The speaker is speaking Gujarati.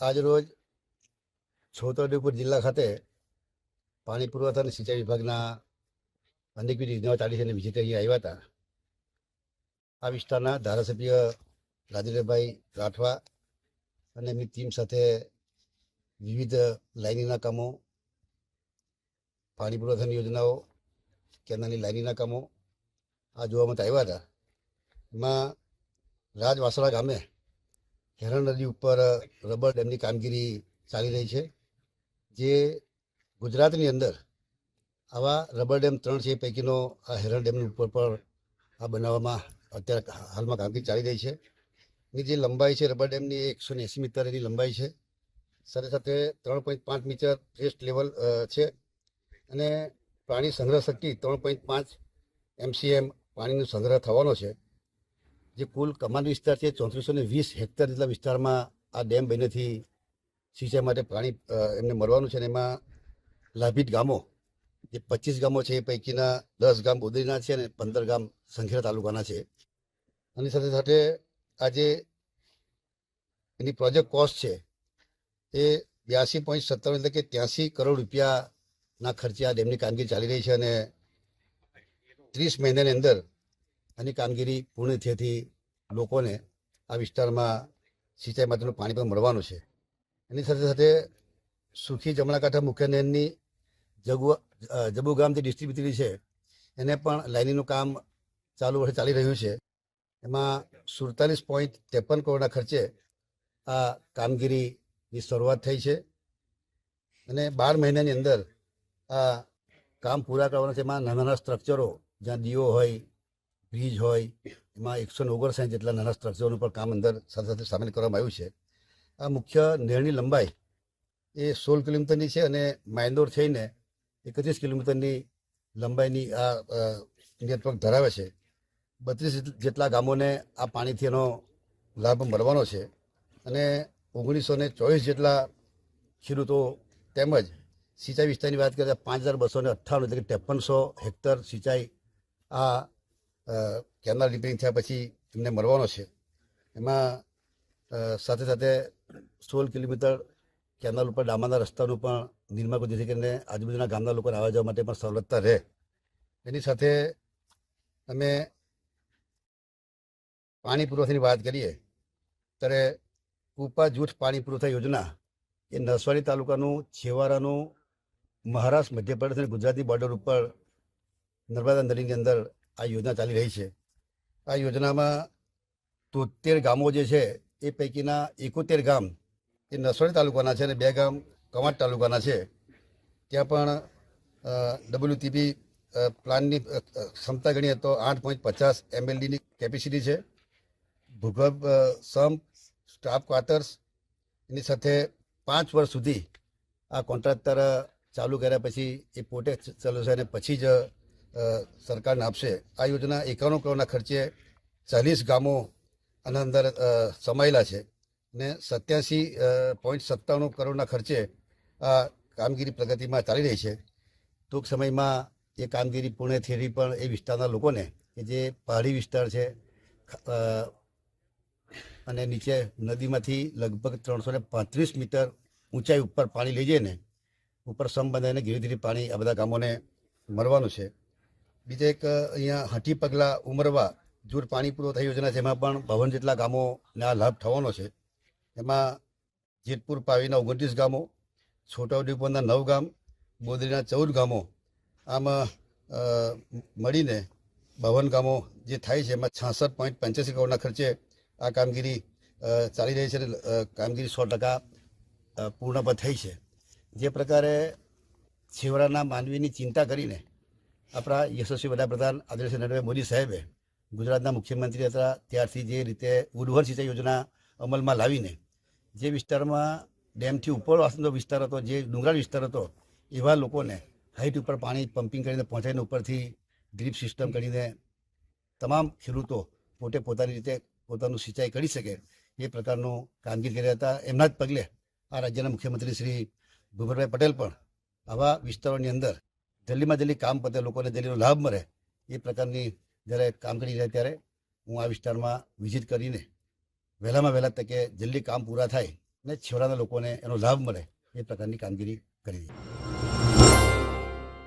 આજરોજ છોટાઉદેપુર જિલ્લા ખાતે પાણી પુરવઠા અને સિંચાઈ વિભાગના અનેકવિધ યોજનાઓ ચાલી છે અને વિઝિટ અહીંયા આવ્યા હતા. આ વિસ્તારના ધારાસભ્ય રાજેન્દ્રભાઈ રાઠવા અને એમની ટીમ સાથે વિવિધ લાઇનીના કામો, પાણી પુરવઠાની યોજનાઓ, કેનાલની લાઇનીના કામો આ જોવા માટે આવ્યા હતા. એમાં રાજવાસળા ગામે હેરણ નદી ઉપર રબર ડેમની કામગીરી ચાલી રહી છે, જે ગુજરાતની અંદર આવા રબર ડેમ ત્રણ છે પૈકીનો આ હેરણ ડેમની ઉપર પર આ બનાવવામાં અત્યારે હાલમાં કામગીરી ચાલી રહી છે. એની જે લંબાઈ છે રબર ડેમની એકસો ને એંસી મીટર એની લંબાઈ છે. સાથે સાથે ત્રણ પોઈન્ટ પાંચ મીટર ફ્રેસ્ટ લેવલ છે અને પાણી સંગ્રહ શક્તિ ત્રણ પોઈન્ટ પાંચ એમસીએમ પાણીનો સંગ્રહ થવાનો છે. જે કુલ કમાન વિસ્તાર છે ચોત્રીસો ને વીસ હેક્ટર જેટલા વિસ્તારમાં આ ડેમ બનેથી સિંચાઈ માટે પાણી એમને મળવાનું છે અને એમાં લાભિત ગામો, જે પચીસ ગામો છે, એ પૈકીના દસ ગામ બોદરીના છે અને પંદર ગામ સંખેડા તાલુકાના છે. અને સાથે સાથે આજે એની પ્રોજેક્ટ કોસ્ટ છે, એ બ્યાસી પોઈન્ટ સત્તાવન એટલે કે ત્યાંસી કરોડ રૂપિયાના ખર્ચે આ ડેમની કામગીરી ચાલી રહી છે અને ત્રીસ મહિનાની અંદર આની કામગીરી પૂર્ણ થયેથી લોકોને આ વિસ્તારમાં સિંચાઈ માટેનું પાણી પણ મળવાનું છે. એની સાથે સાથે સુખી જમણાકાંઠા મુખ્ય નહેરની જગુ જબુ ગામ જે ડિસ્ટ્રીબ્યુટરી છે. એને પણ લાઇનીનું કામ ચાલુ વર્ષે ચાલી રહ્યું છે. એમાં સુડતાલીસ પોઈન્ટ ત્રેપન કરોડના ખર્ચે આ કામગીરીની શરૂઆત થઈ છે. અને બાર મહિનાની અંદર આ કામ પૂરા કરવાના છે. એમાં નાના નાના સ્ટ્રક્ચરો જ્યાં દીવો હોય બ્રિજ હોય. એમાં એકસો ઓગણસાઠ જેટલા નાના સ્ટ્રક્ચરોનું પણ કામ અંદર સાથે સાથે સામેલ કરવામાં આવ્યું છે. આ મુખ્ય નહેરની લંબાઈ એ સોળ કિલોમીટરની છે અને માયંદોર થઈને એકત્રીસ કિલોમીટરની લંબાઈની આ નેટવર્ક ધરાવે છે. બત્રીસ જેટલા ગામોને આ પાણીથી એનો લાભ મળવાનો છે અને ઓગણીસો ને ચોવીસ જેટલા ખેડૂતો તેમજ સિંચાઈ વિસ્તારની વાત કરીએ પાંચ હજાર બસો ને અઠ્ઠાણું એટલે કે ત્રેપનસો હેક્ટર સિંચાઈ આ કેનાલ રિપેરિંગ થયા પછી એમને મળવાનો છે. એમાં સાથે સાથે સોળ કિલોમીટર કેનાલ ઉપર ડામરના રસ્તાનું પણ નિર્માણ જેથી કરીને આજુબાજુના ગામના લોકોને આવવા જવા માટે પણ સવલતતા રહે. એની સાથે અમે પાણી પુરવઠાની વાત કરીએ, ત્યારે કૂપા જૂથ પાણી પુરવઠા યોજના એ નસવાડી તાલુકાનું છેવાડાનું મહારાષ્ટ્ર, મધ્યપ્રદેશ અને ગુજરાતી બોર્ડર ઉપર નર્મદા નદીની અંદર આ યોજના ચાલી રહી છે. આ યોજનામાં તોતેર ગામો જે છે, એ પૈકીના એકોતેર ગામ એ નસવાડી તાલુકાના છે અને બે ગામ કવાંટ તાલુકાના છે. ત્યાં પણ ડબલ્યુટીપી પ્લાનની ક્ષમતા ગણીએ તો આઠ પોઈન્ટ પચાસ એમએલડીની કેપેસિટી છે. ભૂગર્ભ સમ સ્ટાફ ક્વાર્ટર્સ એની સાથે પાંચ વર્ષ સુધી આ કોન્ટ્રાક્ટર ચાલુ કર્યા પછી એ પોતે ચાલુ છે અને પછી જ સરકારને આપશે. આ યોજના એકાણું કરોડના ખર્ચે ચાલીસ ગામો આના અંદર સમાયેલા છે ને સત્યાસી પોઈન્ટ સત્તાણું કરોડના ખર્ચે આ કામગીરી પ્રગતિમાં ચાલી રહી છે. ટૂંક સમયમાં એ કામગીરી પૂર્ણ થયેલી પણ એ વિસ્તારના લોકોને કે જે પહાડી વિસ્તાર છે અને નીચે નદીમાંથી લગભગ ત્રણસો ને પાંત્રીસ મીટર ઊંચાઈ ઉપર પાણી લઈ જઈને ઉપર સમ બંધાઈને ધીરે ધીરે પાણી આ બધા ગામોને મળવાનું છે. બીજા એક અહીંયા હઠી પગલા ઉમરવા જૂર પાણી પુરવઠા યોજના છે, એમાં પણ બાવન જેટલા ગામોને આ લાભ થવાનો છે. એમાં જેતપુર, પાવીના ઓગણત્રીસ ગામો, છોટાઉદેપુરના નવ ગામ, બોદરીના ચૌદ ગામો, આમ મળીને બાવન ગામો જે થાય છે, એમાં છાસઠ પોઈન્ટ પંચ્યાસી કરોડના ખર્ચે આ કામગીરી ચાલી રહી છે અને કામગીરી સો ટકા પૂર્ણ પણ થઈ છે. જે પ્રકારે છેવાડાના માનવીની ચિંતા કરીને આપણા યશસ્વી વડાપ્રધાન આદર્શ નરેન્દ્ર મોદી સાહેબે ગુજરાતના મુખ્યમંત્રી હતા, ત્યારથી જે રીતે ઉડવર સિંચાઈ યોજના અમલમાં લાવીને જે વિસ્તારમાં ડેમથી ઉપરવાસનો વિસ્તાર હતો, જે ડુંગરાળ વિસ્તાર હતો, એવા લોકોને હાઇટ ઉપર પાણી પમ્પિંગ કરીને પહોંચાડીને ઉપરથી ડ્રીપ સિસ્ટમ કરીને તમામ ખેડૂતો પોતે પોતાની રીતે પોતાનું સિંચાઈ કરી શકે એ પ્રકારનું કામગીરી કર્યા હતા. એમના જ પગલે આ રાજ્યના મુખ્યમંત્રી શ્રી ભૂપેન્દ્રભાઈ પટેલ પણ આવા વિસ્તારોની અંદર જલ્દીમાં જલ્દી કામ પતે, લોકોને જલ્દીનો લાભ મળે, એ પ્રકારની જ્યારે કામગીરી રહે ત્યારે હું આ વિસ્તારમાં વિઝિટ કરીને વહેલામાં વહેલા તકે જલ્દી કામ પૂરા થાય ને છેવાડાના લોકોને એનો લાભ મળે, એ પ્રકારની કામગીરી કરી હતી